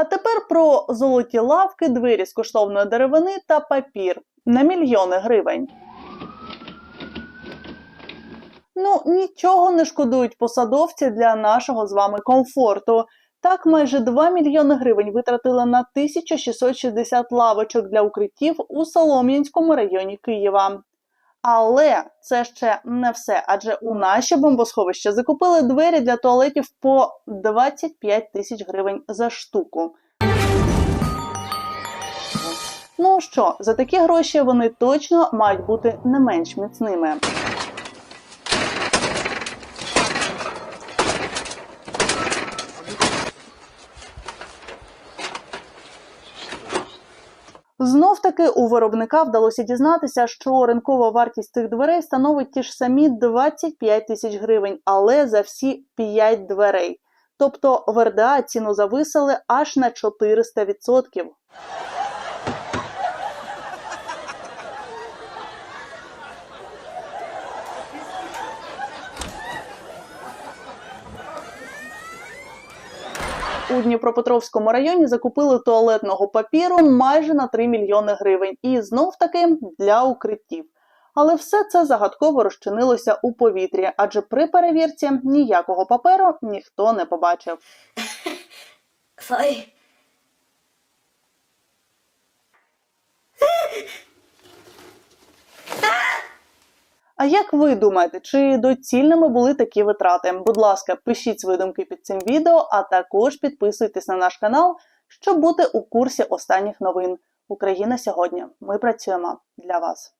А тепер про золоті лавки, двері з коштовної деревини та папір на мільйони гривень. Ну, нічого не шкодують посадовці для нашого з вами комфорту. Так, майже 2 мільйони гривень витратили на 1660 лавочок для укриттів у Солом'янському районі Києва. Але це ще не все, адже у наші бомбосховища закупили двері для туалетів по 25 тисяч гривень за штуку. Ну що, за такі гроші вони точно мають бути не менш міцними. Знов таки у виробника вдалося дізнатися, що ринкова вартість цих дверей становить ті ж самі 25 тисяч гривень, але за всі 5 дверей. Тобто в РДА ціну зависили аж на 400%. У Дніпропетровському районі закупили туалетного папіру майже на 3 мільйони гривень, і знов таки для укриттів. Але все це загадково розчинилося у повітрі, адже при перевірці ніякого паперу ніхто не побачив. Фой. А як ви думаєте, чи доцільними були такі витрати? Будь ласка, пишіть свої думки під цим відео, а також підписуйтесь на наш канал, щоб бути у курсі останніх новин. Україна сьогодні. Ми працюємо для вас.